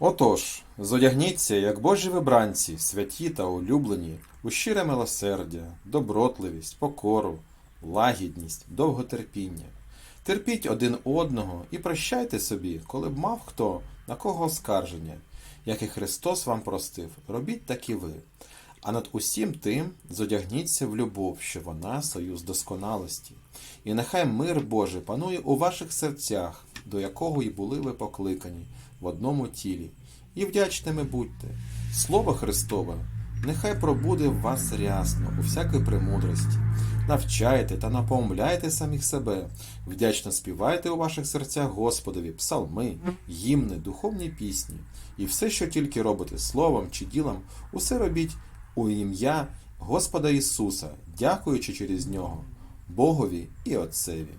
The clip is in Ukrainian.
Отож, зодягніться, як Божі вибранці, святі та улюблені, у щире милосердя, добротливість, покору, лагідність, довготерпіння. Терпіть один одного і прощайте собі, коли б мав хто на кого оскарження. Як і Христос вам простив, робіть так і ви. А над усім тим зодягніться в любов, що вона союз досконалості. І нехай мир Божий панує у ваших серцях, до якого й були ви покликані в одному тілі. І вдячними будьте. Слово Христове, нехай пробуде в вас рясно, у всякій премудрості. Навчайте та напомляйте самих себе, вдячно співайте у ваших серцях Господові псалми, гімни, духовні пісні, і все, що тільки робите словом чи ділом, усе робіть у ім'я Господа Ісуса, дякуючи через нього, Богові і Отцеві.